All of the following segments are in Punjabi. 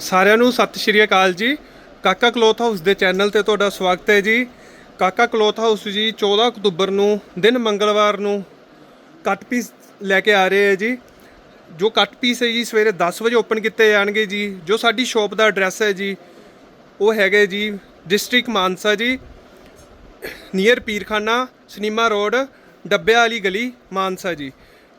ਸਾਰਿਆਂ ਨੂੰ ਸਤਿ ਸ਼੍ਰੀ ਅਕਾਲ ਜੀ। ਕਾਕਾ ਕਲੋਥ ਹਾਊਸ ਦੇ ਚੈਨਲ ਤੇ ਤੁਹਾਡਾ ਸਵਾਗਤ ਹੈ ਜੀ। ਕਾਕਾ ਕਲੋਥ ਹਾਊਸ ਜੀ 14 ਅਕਤੂਬਰ ਨੂੰ, ਦਿਨ ਮੰਗਲਵਾਰ ਨੂੰ ਕੱਟ ਪੀਸ ਲੈ ਕੇ ਆ ਰਹੇ ਹੈ ਜੀ। ਜੋ ਕੱਟ ਪੀਸ ਹੈ ਜੀ, ਸਵੇਰੇ 10 ਵਜੇ ਓਪਨ ਕੀਤੇ ਜਾਣਗੇ ਜੀ। ਜੋ ਸਾਡੀ ਸ਼ਾਪ ਦਾ ਐਡਰੈਸ ਹੈ ਜੀ, ਉਹ ਹੈਗਾ ਜੀ district Mansa ji. Near Peerkhana, cinema road, ਡੱਬਿਆਂ ਵਾਲੀ ਗਲੀ, ਮਾਨਸਾ ਜੀ।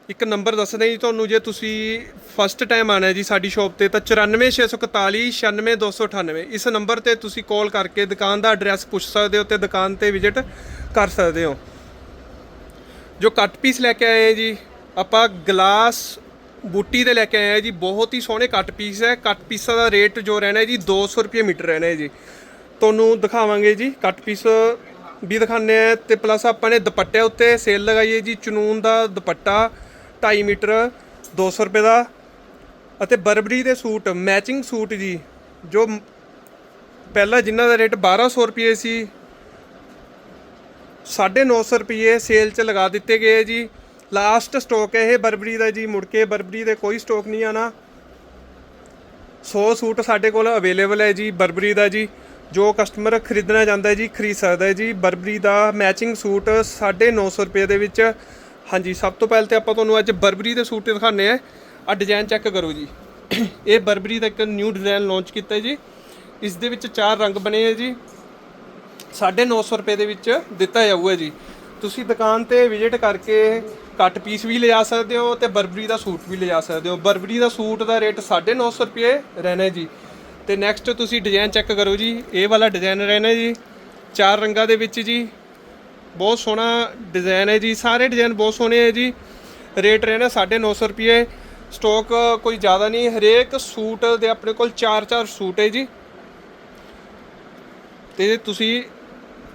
ਇੱਕ ਨੰਬਰ ਦੱਸਦੇ ਜੀ ਤੁਹਾਨੂੰ, ਜੇ ਤੁਸੀਂ ਫਸਟ ਟਾਈਮ ਆਣਾ ਜੀ ਸਾਡੀ ਸ਼ਾਪ ਤੇ, ਤਾਂ 94641 96298 ਇਸ ਨੰਬਰ ਤੇ ਤੁਸੀਂ ਕਾਲ ਕਰਕੇ ਦੁਕਾਨ ਦਾ ਐਡਰੈਸ ਪੁੱਛ ਸਕਦੇ ਹੋ ਤੇ ਦੁਕਾਨ ਤੇ ਵਿਜ਼ਿਟ ਕਰ ਸਕਦੇ ਹੋ। ਜੋ ਕੱਟ ਪੀਸ ਲੈ ਕੇ ਆਏ ਜੀ, ਆਪਾਂ ਗਲਾਸ ਬੂਟੀ ਦੇ ਲੈ ਕੇ ਆਏ ਹਾਂ ਜੀ, ਬਹੁਤ ਹੀ ਸੋਹਣੇ ਕੱਟ ਪੀਸ ਹੈ। ਕੱਟ ਪੀਸਾਂ ਦਾ ਰੇਟ ਜੋ ਰਹਿਣਾ ਹੈ ਜੀ 200 ਰੁਪਏ ਮੀਟਰ ਰਹਿਣਾ ਹੈ ਜੀ। ਤੁਹਾਨੂੰ ਦਿਖਾਵਾਂਗੇ ਜੀ ਕੱਟ ਪੀਸ ਵੀ ਦਿਖਾਣੇ ਆ ਤੇ ਪਲੱਸ ਆਪਾਂ ਨੇ ਦੁਪੱਟੇ ਉੱਤੇ ਸੇਲ ਲਗਾਈ ਹੈ ਜੀ, ਚਨੂਨ ਦਾ ਦੁਪੱਟਾ 2.5 ਮੀਟਰ 200 ਰੁਪਏ ਦਾ ਅਤੇ ਬਰਬਰੀ ਦੇ ਸੂਟ ਮੈਚਿੰਗ ਸੂਟ ਜੀ, ਜੋ ਪਹਿਲਾਂ ਜਿਨ੍ਹਾਂ ਦਾ ਰੇਟ 1200 ਰੁਪਏ ਸੀ 950 ਰੁਪਏ ਸੇਲ 'ਚ ਲਗਾ ਦਿੱਤੇ ਗਏ ਜੀ। ਲਾਸਟ ਸਟਾਕ ਹੈ ਇਹ ਬਰਬਰੀ ਦਾ ਜੀ, ਮੁੜ ਕੇ ਬਰਬਰੀ ਦੇ ਕੋਈ ਸਟਾਕ ਨਹੀਂ ਆਣਾ 100 ਸੂਟ ਸਾਡੇ ਕੋਲ ਅਵੇਲੇਬਲ ਹੈ ਜੀ, ਬਰਬਰੀ ਦਾ ਜੀ, ਜੋ ਕਸਟਮਰ ਖਰੀਦਣਾ ਚਾਹੁੰਦਾ ਹੈ ਜੀ, ਖਰੀਦ ਸਕਦਾ ਹੈ ਜੀ। ਬਰਬਰੀ ਦਾ ਮੈਚਿੰਗ ਸੂਟ 950 ਰੁਪਏ ਦੇ ਵਿੱਚ ਹਾਂਜੀ, ਸਭ ਤੋਂ ਪਹਿਲਾਂ ਤੇ ਆਪਾਂ ਤੁਹਾਨੂੰ ਅੱਜ ਬਰਬਰੀ ਦੇ ਸੂਟ ਦਿਖਾਣੇ ਆ ਆ ਡਿਜ਼ਾਈਨ ਚੈੱਕ ਕਰੋ ਜੀ। ਇਹ ਬਰਬਰੀ ਦਾ ਇੱਕ ਨਿਊ ਡਿਜ਼ਾਈਨ ਲਾਂਚ ਕੀਤਾ ਜੀ। ਇਸ ਦੇ ਵਿੱਚ ਚਾਰ ਰੰਗ ਬਣੇ ਹੈ ਜੀ। 950 ਰੁਪਏ ਦੇ ਵਿੱਚ ਦਿੱਤਾ ਜਾਊਗਾ ਜੀ। ਤੁਸੀਂ ਦੁਕਾਨ ਤੇ ਵਿਜ਼ਿਟ ਕਰਕੇ ਕੱਟ ਪੀਸ ਵੀ ਲਿਜਾ ਸਕਦੇ ਹੋ ਤੇ ਬਰਬਰੀ ਦਾ ਸੂਟ ਵੀ ਲਿਜਾ ਸਕਦੇ ਹੋ। ਬਰਬਰੀ ਦਾ ਸੂਟ ਦਾ ਰੇਟ 950 ਰੁਪਏ ਰਹਿਣਾ ਜੀ। ਤੇ ਨੈਕਸਟ ਤੁਸੀਂ ਡਿਜ਼ਾਈਨ ਚੈੱਕ ਕਰੋ ਜੀ। ਇਹ ਵਾਲਾ ਡਿਜ਼ਾਈਨ ਰਹਿਣਾ ਜੀ। ਚਾਰ ਰੰਗਾਂ ਦੇ ਵਿੱਚ ਜੀ। ਬਹੁਤ ਸੋਹਣਾ ਡਿਜ਼ਾਈਨ ਹੈ ਜੀ, ਸਾਰੇ ਡਿਜ਼ਾਈਨ ਬਹੁਤ ਸੋਹਣੇ ਹੈ ਜੀ। ਰੇਟ ਰਹਿਣਾ 950 ਰੁਪਏ। ਸਟਾਕ ਕੋਈ ਜ਼ਿਆਦਾ ਨਹੀਂ, ਹਰੇਕ ਸੂਟ ਦੇ ਆਪਣੇ ਕੋਲ 4-4 ਸੂਟ ਹੈ ਜੀ। ਤੇ ਤੁਸੀਂ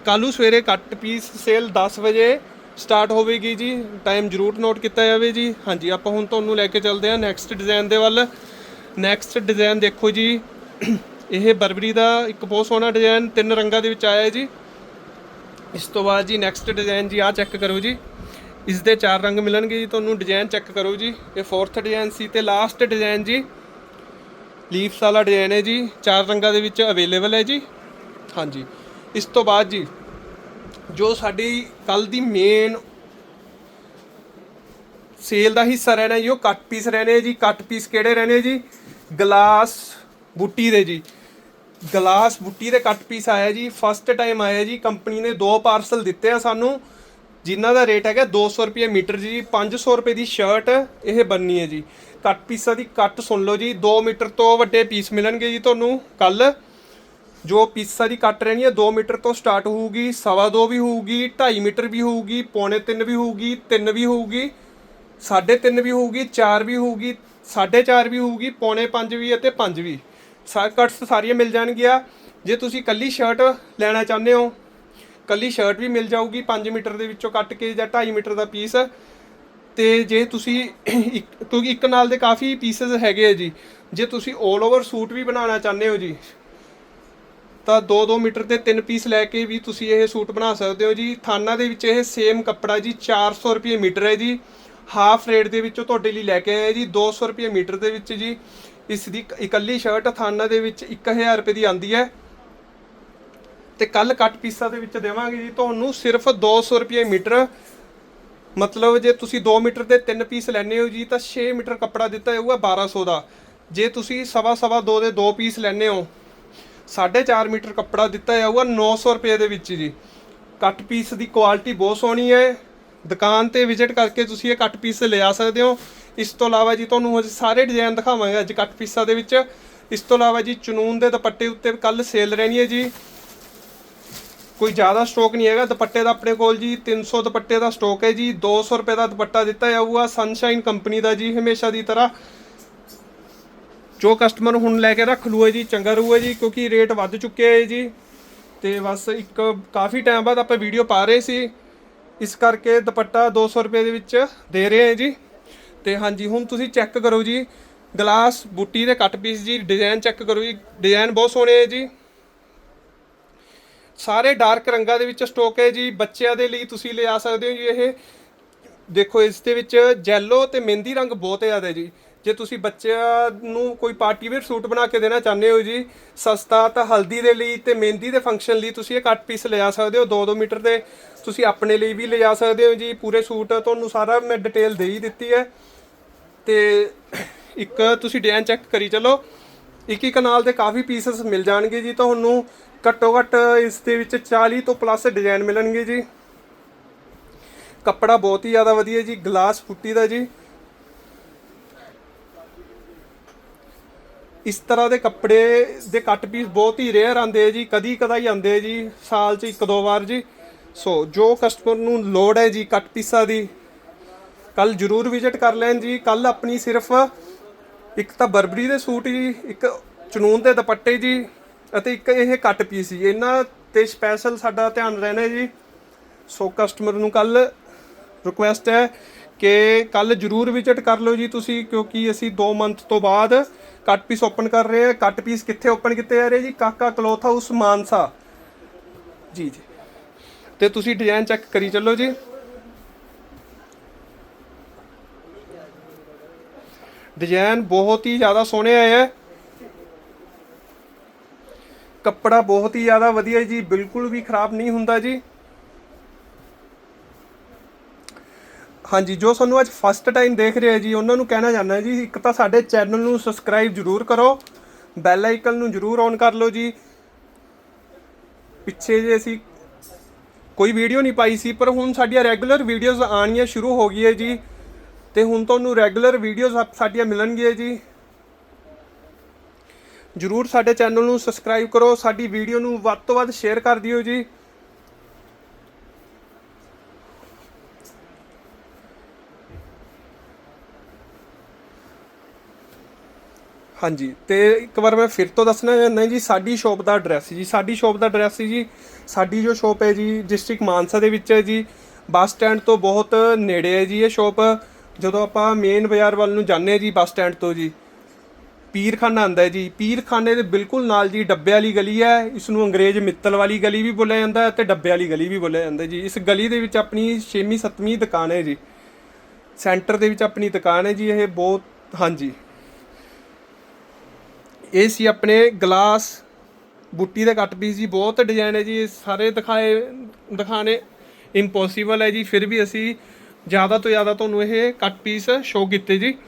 ਕੱਲ੍ਹ ਸਵੇਰੇ ਕੱਟ ਪੀਸ ਸੇਲ 10 ਵਜੇ ਸਟਾਰਟ ਹੋਵੇਗੀ ਜੀ। ਟਾਈਮ ਜ਼ਰੂਰ ਨੋਟ ਕੀਤਾ ਜਾਵੇ ਜੀ। ਹਾਂਜੀ, ਆਪਾਂ ਹੁਣ ਤੁਹਾਨੂੰ ਲੈ ਕੇ ਚੱਲਦੇ ਹਾਂ ਨੈਕਸਟ ਡਿਜ਼ਾਈਨ ਦੇ ਵੱਲ। ਨੈਕਸਟ ਡਿਜ਼ਾਈਨ ਦੇਖੋ ਜੀ। ਇਹ ਬਰਬਰੀ ਦਾ ਇੱਕ ਬਹੁਤ ਸੋਹਣਾ ਡਿਜ਼ਾਈਨ ਤਿੰਨ ਰੰਗਾਂ ਦੇ ਵਿੱਚ ਆਇਆ ਹੈ ਜੀ। ਇਸ ਤੋਂ ਬਾਅਦ ਜੀ ਨੈਕਸਟ ਡਿਜ਼ਾਈਨ ਜੀ ਆਹ ਚੈੱਕ ਕਰੋ ਜੀ। ਇਸ ਦੇ ਚਾਰ ਰੰਗ ਮਿਲਣਗੇ ਜੀ, ਤੁਹਾਨੂੰ ਡਿਜ਼ਾਈਨ ਚੈੱਕ ਕਰੋ ਜੀ। ਇਹ ਫੋਰਥ ਡਿਜ਼ਾਈਨ ਸੀ ਤੇ ਲਾਸਟ ਡਿਜ਼ਾਈਨ ਜੀ। ਲੀਫਸ ਵਾਲਾ ਡਿਜ਼ਾਈਨ ਹੈ ਜੀ। ਚਾਰ ਰੰਗਾਂ ਦੇ ਵਿੱਚ ਅਵੇਲੇਬਲ ਹੈ ਜੀ। ਹਾਂਜੀ। ਇਸ ਤੋਂ ਬਾਅਦ ਜੀ, ਜੋ ਸਾਡੀ ਕੱਲ ਦੀ ਮੇਨ ਸੇਲ ਦਾ ਹਿੱਸਾ ਰਹਿਣਾ ਜੀ, ਉਹ ਕੱਟ ਪੀਸ ਰਹਿਣੇ ਜੀ। ਕੱਟ ਪੀਸ ਕਿਹੜੇ ਰਹਿਣੇ ਜੀ? ਗਲਾਸ ਬੁੱਟੀ ਦੇ ਜੀ। ਗਲਾਸ ਬੁੱਟੀ ਦੇ ਕੱਟ ਪੀਸ ਆਇਆ ਜੀ ਫਸਟ ਟਾਈਮ ਆਇਆ ਜੀ ਕੰਪਨੀ ਨੇ ਦੋ ਪਾਰਸਲ ਦਿੱਤੇ ਆ ਸਾਨੂੰ, ਜਿਨ੍ਹਾਂ ਦਾ ਰੇਟ ਹੈਗਾ 200 ਰੁਪਏ ਮੀਟਰ ਜੀ 500 ਰੁਪਏ ਦੀ ਸ਼ਰਟ ਇਹ ਬੰਨੀ ਹੈ ਜੀ। ਕੱਟ ਪੀਸਾਂ ਦੀ ਕੱਟ ਸੁਣ ਲਓ ਜੀ 2 ਮੀਟਰ ਤੋਂ ਵੱਡੇ ਪੀਸ ਮਿਲਣਗੇ ਜੀ ਤੁਹਾਨੂੰ ਕੱਲ। ਜੋ ਪੀਸਾਂ ਦੀ ਕੱਟ ਰਹਿਣੀ ਹੈ 2 ਮੀਟਰ ਤੋਂ ਸਟਾਰਟ ਹੋਊਗੀ, ਸਵਾ ਦੋ ਵੀ ਹੋਊਗੀ 2.5 ਮੀਟਰ ਵੀ ਹੋਊਗੀ, ਪੌਣੇ 3 ਵੀ ਹੋਊਗੀ 3 ਵੀ ਹੋਊਗੀ 3.5 ਵੀ ਹੋਊਗੀ 4 ਵੀ ਹੋਊਗੀ 4.5 ਵੀ ਹੋਊਗੀ, ਪੌਣੇ 5 ਵੀ ਅਤੇ 5 ਵੀ। ਕੱਟਸ ਸਾਰੀਆਂ ਮਿਲ ਜਾਣਗੀਆਂ। ਜੇ ਤੁਸੀਂ ਕੱਲੀ ਸ਼ਰਟ ਲੈਣਾ ਚਾਹੁੰਦੇ ਹੋ, ਕੱਲੀ ਸ਼ਰਟ ਵੀ ਮਿਲ ਜਾਊਗੀ 5 ਮੀਟਰ ਦੇ ਵਿੱਚੋਂ ਕੱਟ ਕੇ ਜਾਂ 2.5 ਮੀਟਰ ਦਾ ਪੀਸ ਤੇ ਜੇ ਤੁਸੀਂ ਇੱਕ, ਕਿਉਂਕਿ ਇੱਕ ਨਾਲ ਦੇ ਕਾਫੀ ਪੀਸਸ ਹੈਗੇ ਆ ਜੀ। ਜੇ ਤੁਸੀਂ 올 ਓਵਰ ਸੂਟ ਵੀ ਬਣਾਉਣਾ ਚਾਹੁੰਦੇ ਹੋ ਜੀ, ਤਾਂ 2-2 ਮੀਟਰ ਦੇ ਤਿੰਨ ਪੀਸ ਲੈ ਕੇ ਵੀ ਤੁਸੀਂ ਇਹ ਸੂਟ ਬਣਾ ਸਕਦੇ ਹੋ ਜੀ। ਥਾਨਾ ਦੇ ਵਿੱਚ ਇਹ ਸੇਮ ਕੱਪੜਾ ਜੀ 400 ਰੁਪਏ ਮੀਟਰ ਹੈ ਜੀ। ਹਾਫ ਰੇਟ ਦੇ ਵਿੱਚੋਂ ਤੁਹਾਡੇ ਲਈ ਲੈ ਕੇ ਆਏ ਜੀ 200 ਰੁਪਏ ਮੀਟਰ ਦੇ ਵਿੱਚ ਜੀ। ਇਸ ਦੀ ਇਕੱਲੀ ਸ਼ਰਟ ਥਾਨਾ ਦੇ ਵਿੱਚ 1000 ਰੁਪਏ ਦੀ ਆਂਦੀ ਹੈ। ਤੇ ਕੱਲ ਕੱਟ ਪੀਸਾਂ ਦੇ ਵਿੱਚ ਦੇਵਾਂਗੇ ਜੀ, ਤੁਹਾਨੂੰ ਸਿਰਫ 200 ਰੁਪਏ ਮੀਟਰ। ਮਤਲਬ ਜੇ ਤੁਸੀਂ 2 ਮੀਟਰ ਦੇ ਤਿੰਨ ਪੀਸ ਲੈਣੇ ਹੋ ਜੀ, ਤਾਂ 6 ਮੀਟਰ ਕੱਪੜਾ ਦਿੱਤਾ ਜਾਊਗਾ 1200 ਦਾ। ਜੇ ਤੁਸੀਂ ਸਵਾ ਸਵਾ 2 ਦੇ 2 ਪੀਸ ਲੈਣੇ ਹੋ 4.5 ਮੀਟਰ ਕੱਪੜਾ ਦਿੱਤਾ ਜਾਊਗਾ 900 ਰੁਪਏ ਦੇ ਵਿੱਚ ਜੀ। ਕੱਟ ਪੀਸ ਦੀ ਕੁਆਲਿਟੀ ਬਹੁਤ ਸੋਹਣੀ ਹੈ। ਦੁਕਾਨ ਤੇ ਵਿਜ਼ਿਟ ਕਰਕੇ ਤੁਸੀਂ ਇਹ ਕੱਟ ਪੀਸ ਲਿਆ ਸਕਦੇ ਹੋ। ਇਸ ਤੋਂ ਇਲਾਵਾ ਜੀ ਤੁਹਾਨੂੰ ਅੱਜ ਸਾਰੇ ਡਿਜ਼ਾਈਨ ਦਿਖਾਵਾਂਗੇ ਅੱਜ ਕੱਟ ਪੀਸਾਂ ਦੇ ਵਿੱਚ। ਇਸ ਤੋਂ ਇਲਾਵਾ ਜੀ ਚਨੂਨ ਦੇ ਦੁਪੱਟੇ ਉੱਤੇ ਕੱਲ ਸੇਲ ਰਹਿਣੀ ਹੈ ਜੀ। ਕੋਈ ਜ਼ਿਆਦਾ ਸਟਾਕ ਨਹੀਂ ਹੈਗਾ। ਦੁਪੱਟੇ ਦਾ ਆਪਣੇ ਕੋਲ ਜੀ 300 ਦੁਪੱਟੇ ਦਾ ਸਟਾਕ ਹੈ ਜੀ। 200 ਰੁਪਏ ਦਾ ਦੁਪੱਟਾ ਦਿੱਤਾ ਜਾਊਗਾ ਸਨਸ਼ਾਈਨ ਕੰਪਨੀ ਦਾ ਜੀ ਹਮੇਸ਼ਾ ਦੀ ਤਰ੍ਹਾਂ। ਜੋ ਕਸਟਮਰ ਹੁਣ ਲੈ ਕੇ ਰੱਖ ਲੂਏ ਜੀ, ਚੰਗਾ ਰਹੂਗਾ ਜੀ, ਕਿਉਂਕਿ ਰੇਟ ਵੱਧ ਚੁੱਕੇ ਹੈ ਜੀ। ਤੇ ਬਸ ਇੱਕ ਕਾਫੀ ਟਾਈਮ ਬਾਅਦ ਆਪਾਂ ਵੀਡੀਓ ਪਾ ਰਹੇ ਸੀ। ਇਸ ਕਰਕੇ ਦੁਪੱਟਾ 200 ਰੁਪਏ ਦੇ ਵਿੱਚ ਦੇ ਰਹੇ ਹਾਂ ਜੀ। ਤੇ ਹਾਂਜੀ, ਹੁਣ ਤੁਸੀਂ ਚੈੱਕ ਕਰੋ ਜੀ। ਗਲਾਸ, ਬੂਟੀ ਦੇ ਕੱਟ ਪੀਸ ਜੀ ਡਿਜ਼ਾਈਨ ਚੈੱਕ ਕਰੋ ਜੀ। ਡਿਜ਼ਾਈਨ ਬਹੁਤ ਸੋਹਣੇ ਹੈ ਜੀ। ਸਾਰੇ ਡਾਰਕ ਰੰਗਾਂ ਦੇ ਵਿੱਚ ਸਟਾਕ ਹੈ ਜੀ। ਬੱਚਿਆਂ ਦੇ ਲਈ ਤੁਸੀਂ ਲਿਆ ਸਕਦੇ ਹੋ ਜੀ ਇਹ। ਦੇਖੋ, ਇਸ ਦੇ ਵਿੱਚ ਜੈਲੋ ਤੇ ਮਹਿੰਦੀ ਰੰਗ ਬਹੁਤ ਜ਼ਿਆਦਾ ਹੈ ਜੀ। ਜੇ ਤੁਸੀਂ ਬੱਚਿਆਂ ਨੂੰ ਕੋਈ ਪਾਰਟੀ ਵੇਅਰ ਸੂਟ ਬਣਾ ਕੇ ਦੇਣਾ ਚਾਹੁੰਦੇ ਹੋ ਜੀ, ਸਸਤਾ ਤਾਂ ਹਲਦੀ ਦੇ ਲਈ ਤੇ ਮਹਿੰਦੀ ਦੇ ਫੰਕਸ਼ਨ ਲਈ ਤੁਸੀਂ ਇਹ ਕੱਟ ਪੀਸ ਲਿਜਾ ਸਕਦੇ ਹੋ 2-2 ਮੀਟਰ ਦੇ ਤੁਸੀਂ ਆਪਣੇ ਲਈ ਵੀ ਲਿਜਾ ਸਕਦੇ ਹੋ ਜੀ, ਪੂਰੇ ਸੂਟ ਤੁਹਾਨੂੰ ਸਾਰਾ ਮੈਂ ਡਿਟੇਲ ਦੇ ਹੀ ਦਿੱਤੀ ਹੈ। ਤੇ ਇੱਕ ਤੁਸੀਂ ਡਿਜ਼ਾਈਨ ਚੈੱਕ ਕਰੀ ਚਲੋ ਇੱਕ ਇੱਕ ਨਾਲ ਦੇ ਕਾਫੀ ਪੀਸਸ ਮਿਲ ਜਾਣਗੇ ਜੀ, ਤੁਹਾਨੂੰ ਘੱਟੋ ਘੱਟ ਇਸ ਦੇ ਵਿੱਚ 40 ਤੋਂ ਪਲੱਸ ਡਿਜ਼ਾਈਨ ਮਿਲਣਗੇ ਜੀ। ਕੱਪੜਾ ਬਹੁਤ ਹੀ ਜ਼ਿਆਦਾ ਵਧੀਆ ਜੀ ਗਲਾਸ ਫੁੱਟੀ ਦਾ ਜੀ। ਇਸ ਤਰ੍ਹਾਂ ਦੇ ਕੱਪੜੇ ਦੇ ਕੱਟ ਪੀਸ ਬਹੁਤ ਹੀ ਰੇਅਰ ਆਉਂਦੇ ਆ ਜੀ, ਕਦੀ ਕਦਾਈ ਆਉਂਦੇ ਆ ਜੀ, ਸਾਲ 'ਚ ਇੱਕ ਦੋ ਵਾਰ ਜੀ। ਸੋ ਜੋ ਕਸਟਮਰ ਨੂੰ ਲੋੜ ਹੈ ਜੀ ਕੱਟ ਪੀਸਾਂ ਦੀ, ਕੱਲ ਜਰੂਰ ਵਿਜ਼ਿਟ ਕਰ ਲੈਣ ਜੀ। ਕੱਲ ਆਪਣੀ ਸਿਰਫ ਇੱਕ ਤਾਂ ਬਰਬਰੀ ਦੇ ਸੂਟ ਜੀ, ਇੱਕ ਚਨੂਨ ਦੇ ਦੁਪੱਟੇ ਜੀ, ਅਤੇ ਇੱਕ ਇਹ ਕੱਟ ਪੀਸ ਜੀ। ਇਹਨਾਂ ਤੇ ਸਪੈਸ਼ਲ ਸਾਡਾ ਧਿਆਨ ਰਹਿਣਾ ਜੀ। ਸੋ ਕਸਟਮਰ ਨੂੰ ਕੱਲ ਰਿਕੁਐਸਟ ਹੈ ਕਿ ਕੱਲ ਜਰੂਰ ਵਿਜ਼ਿਟ ਕਰ ਲਓ ਜੀ ਤੁਸੀਂ, ਕਿਉਂਕਿ ਅਸੀਂ 2 ਮੰਥ ਤੋਂ ਬਾਅਦ ਕੱਟ ਪੀਸ ਓਪਨ ਕਰ ਰਹੇ ਹਾਂ ਕੱਟ ਪੀਸ ਕਿੱਥੇ ਓਪਨ ਕੀਤੇ ਜਾ ਰਹੇ ਜੀ? ਕਾਕਾ ਕਲੋਥ ਹਾਊਸ, ਮਾਨਸਾ। ਜੀ ਜੀ। ਤੇ ਤੁਸੀਂ ਡਿਜ਼ਾਈਨ ਚੈੱਕ ਕਰੀ ਚੱਲੋ ਜੀ। ਡਿਜ਼ਾਈਨ ਬਹੁਤ ਹੀ ਜ਼ਿਆਦਾ ਸੋਹਣੇ ਆਏ ਹੈ ਕੱਪੜਾ ਬਹੁਤ ਹੀ ਜ਼ਿਆਦਾ ਵਧੀਆ ਜੀ। ਬਿਲਕੁਲ ਵੀ ਖਰਾਬ ਨਹੀਂ ਹੁੰਦਾ ਜੀ। ਹਾਂਜੀ, ਜੋ ਸਾਨੂੰ ਅੱਜ ਫਸਟ ਟਾਈਮ ਦੇਖ ਰਹੇ ਜੀ, ਉਹਨਾਂ ਨੂੰ ਕਹਿਣਾ ਚਾਹੁੰਦਾ ਜੀ, ਇੱਕ ਤਾਂ ਸਾਡੇ ਚੈਨਲ ਨੂੰ ਸਬਸਕ੍ਰਾਈਬ ਜਰੂਰ ਕਰੋ ਬੈਲ ਆਈਕਨ ਨੂੰ ਜਰੂਰ ਔਨ ਕਰ ਲਓ ਜੀ। ਪਿੱਛੇ ਜੇ ਅਸੀਂ ਕੋਈ ਵੀਡੀਓ ਨਹੀਂ ਪਾਈ ਸੀ, ਪਰ ਹੁਣ ਸਾਡੀਆਂ ਰੈਗੂਲਰ ਵੀਡੀਓਜ਼ ਆਣੀਆਂ ਸ਼ੁਰੂ ਹੋ ਗਈਆਂ ਜੀ, ਤੇ ਹੁਣ ਤੁਹਾਨੂੰ ਰੈਗੂਲਰ ਵੀਡੀਓਜ਼ ਸਾਡੀਆਂ ਮਿਲਣਗੀਆਂ ਜੀ। ਜਰੂਰ ਸਾਡੇ ਚੈਨਲ ਨੂੰ ਸਬਸਕ੍ਰਾਈਬ ਕਰੋ, ਸਾਡੀ ਵੀਡੀਓ ਨੂੰ ਵੱਧ ਤੋਂ ਵੱਧ ਸ਼ੇਅਰ ਕਰ ਦਿਓ ਜੀ। ਹਾਂਜੀ, ਤੇ ਇੱਕ ਵਾਰ ਮੈਂ ਫਿਰ ਤੋਂ ਦੱਸਣਾ ਚਾਹੁੰਦਾ ਜੀ, ਸਾਡੀ ਸ਼ਾਪ ਦਾ ਐਡਰੈਸ ਜੀ, ਸਾਡੀ ਸ਼ਾਪ ਦਾ ਐਡਰੈਸ ਜੀ, ਸਾਡੀ ਜੋ ਸ਼ਾਪ ਹੈ ਜੀ ਡਿਸਟ੍ਰਿਕਟ ਮਾਨਸਾ ਦੇ ਵਿੱਚ ਹੈ ਜੀ ਬੱਸ ਸਟੈਂਡ ਤੋਂ ਬਹੁਤ ਨੇੜੇ ਹੈ ਜੀ ਇਹ ਸ਼ਾਪ ਜਦੋਂ ਆਪਾਂ ਮੇਨ ਬਾਜ਼ਾਰ ਵੱਲ ਨੂੰ ਜਾਂਦੇ ਹਾਂ ਜੀ ਬੱਸ ਸਟੈਂਡ ਤੋਂ ਜੀ, ਪੀਰਖਾਨਾ ਆਂਦਾ ਹੈ ਜੀ, ਪੀਰਖਾਨੇ ਦੇ ਬਿਲਕੁਲ ਨਾਲ ਜੀ ਡੱਬੇ ਵਾਲੀ ਗਲੀ ਹੈ ਇਸ ਨੂੰ ਅੰਗਰੇਜ਼ ਮਿੱਤਲ ਵਾਲੀ ਗਲੀ ਵੀ ਬੋਲਿਆ ਜਾਂਦਾ ਹੈ ਤੇ ਡੱਬੇ ਵਾਲੀ ਗਲੀ ਵੀ ਬੋਲਿਆ ਜਾਂਦਾ ਜੀ, ਇਸ ਗਲੀ ਦੇ ਵਿੱਚ ਆਪਣੀ 6ਵੀਂ 7ਵੀਂ ਦੁਕਾਨ ਹੈ ਜੀ, ਸੈਂਟਰ ਦੇ ਵਿੱਚ ਆਪਣੀ ਦੁਕਾਨ ਹੈ ਜੀ ਇਹ ਬਹੁਤ, ਹਾਂਜੀ। ਇਹ ਸੀ ਆਪਣੇ ਗਲਾਸ, ਬੁੱਟੀ ਦੇ ਕੱਟ ਪੀਸ ਜੀ, ਬਹੁਤ ਡਿਜ਼ਾਈਨ ਹੈ ਜੀ ਸਾਰੇ ਦਿਖਾਏ ਦਿਖਾਣੇ ਇੰਪੋਸੀਬਲ ਹੈ ਜੀ, ਫਿਰ ਵੀ ਅਸੀਂ ਜ਼ਿਆਦਾ ਤੋਂ ਜ਼ਿਆਦਾ ਤੁਹਾਨੂੰ ਇਹ ਕੱਟ ਪੀਸ ਸ਼ੋਅ ਕੀਤੇ ਜੀ।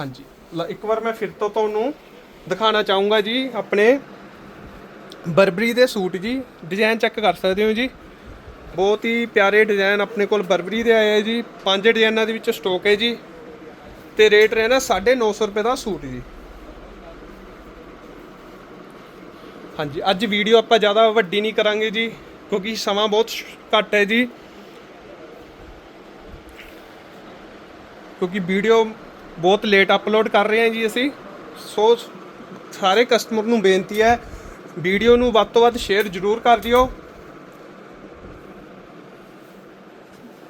ਹਾਂਜੀ, ਲ- ਇੱਕ ਵਾਰ ਮੈਂ ਫਿਰ ਤੋਂ ਤੁਹਾਨੂੰ ਦਿਖਾਣਾ ਚਾਹੂੰਗਾ ਜੀ, ਆਪਣੇ ਬਰਬਰੀ ਦੇ ਸੂਟ ਜੀ ਡਿਜ਼ਾਈਨ ਚੈੱਕ ਕਰ ਸਕਦੇ ਹੋ ਜੀ। ਬਹੁਤ ਹੀ ਪਿਆਰੇ ਡਿਜ਼ਾਈਨ ਆਪਣੇ ਕੋਲ ਬਰਬਰੀ ਦੇ ਆਏ ਹੈ ਜੀ, ਪੰਜ ਡਿਜ਼ਾਈਨਾਂ ਦੇ ਵਿੱਚ ਸਟਾਕ ਹੈ ਜੀ। ਤੇ ਰੇਟ ਰਹਿਣਾ 950 ਰੁਪਏ ਦਾ ਸੂਟ ਜੀ। ਹਾਂਜੀ, ਅੱਜ ਵੀਡੀਓ ਆਪਾਂ ਜ਼ਿਆਦਾ ਵੱਡੀ ਨਹੀਂ ਕਰਾਂਗੇ ਜੀ, ਕਿਉਂਕਿ ਸਮਾਂ ਬਹੁਤ ਘੱਟ ਹੈ ਜੀ। ਕਿਉਂਕਿ ਵੀਡੀਓ ਬਹੁਤ ਲੇਟ ਅਪਲੋਡ ਕਰ ਰਹੇ ਹਾਂ ਜੀ ਅਸੀਂ। ਸੋ ਸਾਰੇ ਕਸਟਮਰ ਨੂੰ ਬੇਨਤੀ ਹੈ, ਵੀਡੀਓ ਨੂੰ ਵੱਧ ਤੋਂ ਵੱਧ ਸ਼ੇਅਰ ਜ਼ਰੂਰ ਕਰ ਦਿਓ।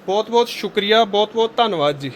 ਬਹੁਤ ਬਹੁਤ ਸ਼ੁਕਰੀਆ ਬਹੁਤ ਬਹੁਤ ਧੰਨਵਾਦ ਜੀ।